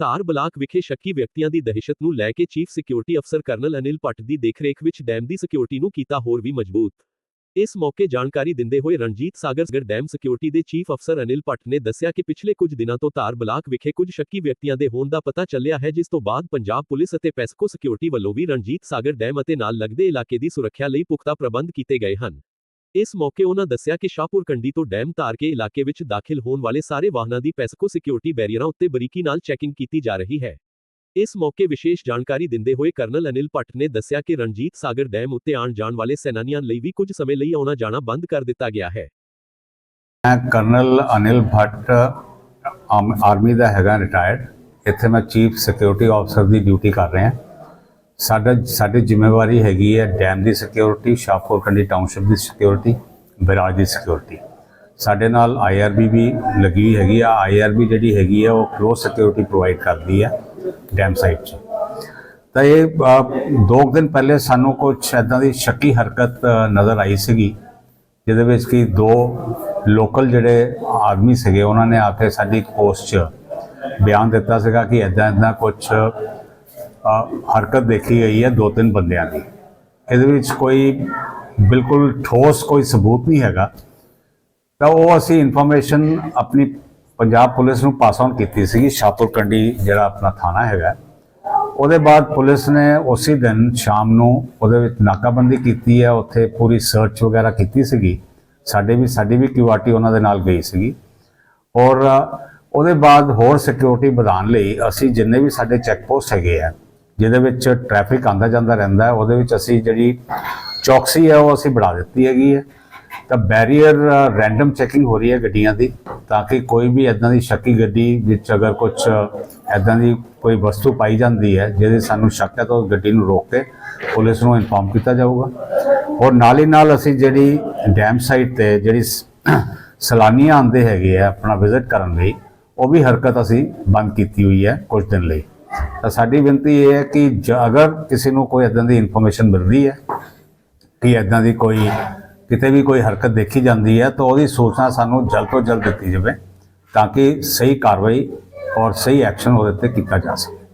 ਧਾਰ ਬਲਾਕ ਵਿਖੇ ਸ਼ੱਕੀ ਵਿਅਕਤੀਆਂ ਦੀ ਦਹਿਸ਼ਤ ਨੂੰ ਲੈ ਕੇ ਚੀਫ ਸਿਕਿਉਰਿਟੀ ਅਫਸਰ ਕਰਨਲ ਅਨਿਲ ਭੱਟ ਦੀ ਦੇਖਰੇਖ ਵਿੱਚ ਡੈਮ ਦੀ ਸਿਕਿਉਰਿਟੀ ਨੂੰ ਕੀਤਾ ਹੋਰ ਵੀ ਮਜ਼ਬੂਤ। ਇਸ ਮੌਕੇ ਜਾਣਕਾਰੀ ਦਿੰਦੇ ਹੋਏ ਰਣਜੀਤ ਸਾਗਰਸਗੜ ਡੈਮ ਸਿਕਿਉਰਿਟੀ ਦੇ ਚੀਫ ਅਫਸਰ ਅਨਿਲ ਭੱਟ ਨੇ ਦੱਸਿਆ ਕਿ ਪਿਛਲੇ ਕੁਝ ਦਿਨਾਂ ਤੋਂ ਧਾਰ ਬਲਾਕ ਵਿਖੇ ਕੁਝ ਸ਼ੱਕੀ ਵਿਅਕਤੀਆਂ ਦੇ ਹੋਣ ਦਾ ਪਤਾ ਚੱਲਿਆ ਹੈ, ਜਿਸ ਤੋਂ ਬਾਅਦ ਪੰਜਾਬ ਪੁਲਿਸ ਅਤੇ ਪੈਸਕੋ ਸਿਕਿਉਰਿਟੀ ਵੱਲੋਂ ਵੀ ਰਣਜੀਤ ਸਾਗਰ ਡੈਮ ਅਤੇ ਨਾਲ ਲੱਗਦੇ ਇਲਾਕੇ ਦੀ ਸੁਰੱਖਿਆ ਲਈ ਪੁਖਤਾ ਪ੍ਰਬੰਧ ਕੀਤੇ ਗਏ ਹਨ। ਇਸ ਮੌਕੇ ਉਹਨਾਂ ਦੱਸਿਆ ਕਿ ਸ਼ਾਹਪੁਰ ਕੰਡੀ ਤੋਂ ਡੈਮ ਧਾਰ ਕੇ ਇਲਾਕੇ ਵਿੱਚ ਦਾਖਲ ਹੋਣ ਵਾਲੇ ਸਾਰੇ ਵਾਹਨਾਂ ਦੀ ਪੈਸਕੋ ਸਿਕਿਉਰਿਟੀ ਬੈਰੀਅਰਾਂ ਉੱਤੇ ਬਰੀਕੀ ਨਾਲ ਚੈਕਿੰਗ ਕੀਤੀ ਜਾ ਰਹੀ ਹੈ। ਇਸ ਮੌਕੇ ਵਿਸ਼ੇਸ਼ ਜਾਣਕਾਰੀ ਦਿੰਦੇ ਹੋਏ ਕਰਨਲ ਅਨਿਲ ਭੱਟ ਨੇ ਦੱਸਿਆ ਕਿ ਰਣਜੀਤ ਸਾਗਰ ਡੈਮ ਉੱਤੇ ਆਉਣ ਜਾਣ ਵਾਲੇ ਸੈਨਾਨੀਆਂ ਲਈ ਵੀ ਕੁਝ ਸਮੇਂ ਲਈ ਆਉਣਾ ਜਾਣਾ ਬੰਦ ਕਰ ਦਿੱਤਾ ਗਿਆ ਹੈ। ਮੈਂ ਕਰਨਲ ਅਨਿਲ ਭੱਟ ਆਰਮੀ ਦਾ ਹੈਗਾ ਰਿਟਾਇਰਡ ਇੱਥੇ ਮੈਂ ਚੀਫ ਸਿਕਿਉਰਿਟੀ ਆਫਸਰ ਦੀ ਡਿਊਟੀ ਕਰ ਰਿਹਾ। ਸਾਡਾ ਸਾਡੀ ਜ਼ਿੰਮੇਵਾਰੀ ਹੈਗੀ ਹੈ ਡੈਮ ਦੀ ਸਿਕਿਉਰਿਟੀ ਸ਼ਾਹਪੁਰ ਕੰਡੀ ਟਾਊਨਸ਼ਿਪ ਦੀ ਸਿਕਿਉਰਿਟੀ ਬਰਾਜ ਦੀ ਸਿਕਿਉਰਿਟੀ ਸਾਡੇ ਨਾਲ ਆਈਆਰਬੀ ਵੀ ਲੱਗੀ ਹੈਗੀ ਆ। ਆਈਆਰਬੀ ਜਿਹੜੀ ਹੈਗੀ ਆ, ਉਹ ਕਲੋਜ਼ ਸਿਕਿਉਰਿਟੀ ਪ੍ਰੋਵਾਈਡ ਕਰਦੀ ਹੈ ਡੈਮ ਸਾਈਟ 'ਚ। ਤਾਂ ਇਹ ਦੋ ਕੁ ਦਿਨ ਪਹਿਲੇ ਸਾਨੂੰ ਕੁਝ ਐਦਾਂ ਦੀ ਸ਼ੱਕੀ ਹਰਕਤ ਨਜ਼ਰ ਆਈ ਸੀਗੀ, ਜਿਹਦੇ ਵਿੱਚ ਕਿ ਦੋ ਲੋਕਲ ਜਿਹੜੇ ਆਦਮੀ ਸੀਗੇ, ਉਹਨਾਂ ਨੇ ਆ ਕੇ ਸਾਡੀ ਪੋਸਟ 'ਚ ਬਿਆਨ ਦਿੱਤਾ ਸੀਗਾ ਕਿ ਐਦਾਂ ਐਦਾਂ ਕੁਝ ਹਰਕਤ ਦੇਖੀ ਗਈ ਹੈ ਦੋ ਤਿੰਨ ਬੰਦਿਆਂ ਦੀ। ਇਹਦੇ ਵਿੱਚ ਕੋਈ ਬਿਲਕੁਲ ਠੋਸ ਕੋਈ ਸਬੂਤ ਨਹੀਂ ਹੈਗਾ। ਤਾਂ ਉਹ ਅਸੀਂ ਇਨਫੋਰਮੇਸ਼ਨ ਆਪਣੀ ਪੰਜਾਬ ਪੁਲਿਸ ਨੂੰ ਪਾਸ ਆਨ ਕੀਤੀ ਸੀਗੀ ਸ਼ਾਹਪੁਰ ਕੰਡੀ ਜਿਹੜਾ ਆਪਣਾ ਥਾਣਾ ਹੈਗਾ। ਉਹਦੇ ਬਾਅਦ ਪੁਲਿਸ ਨੇ ਉਸੇ ਦਿਨ ਸ਼ਾਮ ਨੂੰ ਉਹਦੇ ਵਿੱਚ ਨਾਕਾਬੰਦੀ ਕੀਤੀ ਹੈ, ਉੱਥੇ ਪੂਰੀ ਸਰਚ ਵਗੈਰਾ ਕੀਤੀ ਸੀਗੀ। ਸਾਡੇ ਵੀ, ਸਾਡੀ ਵੀ ਕਿਊਆਰਟੀ ਉਹਨਾਂ ਦੇ ਨਾਲ ਗਈ ਸੀਗੀ। ਔਰ ਉਹਦੇ ਬਾਅਦ ਹੋਰ ਸਿਕਿਉਰਿਟੀ ਵਧਾਉਣ ਲਈ ਅਸੀਂ ਜਿੰਨੇ ਵੀ ਸਾਡੇ ਚੈੱਕ ਪੋਸਟ ਹੈਗੇ ਆ ਜਿਹਦੇ ਵਿੱਚ ਟ੍ਰੈਫਿਕ ਆਂਦਾ ਜਾਂਦਾ ਰਹਿੰਦਾ ਉਹਦੇ ਵਿੱਚ ਅਸੀਂ ਜਿਹੜੀ ਚੌਕਸੀ ਹੈ, ਉਹ ਅਸੀਂ ਬਣਾ ਦਿੱਤੀ ਹੈਗੀ ਹੈ। ਤਾਂ ਬੈਰੀਅਰ ਰੈਂਡਮ ਚੈਕਿੰਗ ਹੋ ਰਹੀ ਹੈ ਗੱਡੀਆਂ ਦੀ, ਤਾਂ ਕਿ ਕੋਈ ਵੀ ਐਦਾਂ ਦੀ ਸ਼ੱਕੀ ਗੱਡੀ ਵਿੱਚ ਅਗਰ ਕੁਝ ਐਦਾਂ ਦੀ ਕੋਈ ਵਸਤੂ ਪਾਈ ਜਾਂਦੀ ਹੈ, ਜਿਹਦੇ ਸਾਨੂੰ ਸ਼ੱਕ ਹੈ, ਤਾਂ ਉਸ ਗੱਡੀ ਨੂੰ ਰੋਕ ਕੇ ਪੁਲਿਸ ਨੂੰ ਇਨਫੋਰਮ ਕੀਤਾ ਜਾਊਗਾ। ਔਰ ਨਾਲ ਹੀ ਨਾਲ ਅਸੀਂ ਜਿਹੜੀ ਡੈਮ ਸਾਈਟ ਤੇ ਜਿਹੜੀ ਸ- ਸੈਲਾਨੀਆਂ ਆਉਂਦੇ ਹੈਗੇ ਆ, ਆਪਣਾ ਵਿਜ਼ਿਟ ਕਰਨ ਲਈ, ਉਹ ਵੀ ਹਰਕਤ ਅਸੀਂ ਬੰਦ ਕੀਤੀ ਹੋਈ ਹੈ ਕੁਝ ਦਿਨ ਲਈ। ਤਾਂ ਸਾਡੀ ਬੇਨਤੀ ਇਹ ਹੈ ਕਿ ਜ- ਅਗਰ ਕਿਸੇ ਨੂੰ ਕੋਈ ਇਦਾਂ ਦੀ ਇਨਫੋਰਮੇਸ਼ਨ ਮਿਲਦੀ ਹੈ, ਕਿ ਇਦਾਂ ਦੀ ਕੋਈ, ਕਿਤੇ ਵੀ ਕੋਈ ਹਰਕਤ ਦੇਖੀ ਜਾਂਦੀ ਹੈ, ਤਾਂ ਉਹਦੀ ਸੂਚਨਾ ਸਾਨੂੰ ਜਲਦ ਤੋਂ ਜਲਦ ਦਿੱਤੀ ਜਾਵੇ ਤਾਂ ਕਿ ਸਹੀ ਕਾਰਵਾਈ ਔਰ ਸਹੀ ਐਕਸ਼ਨ ਉਹਦੇ ਤੇ ਕੀਤਾ ਜਾ ਸਕੇ।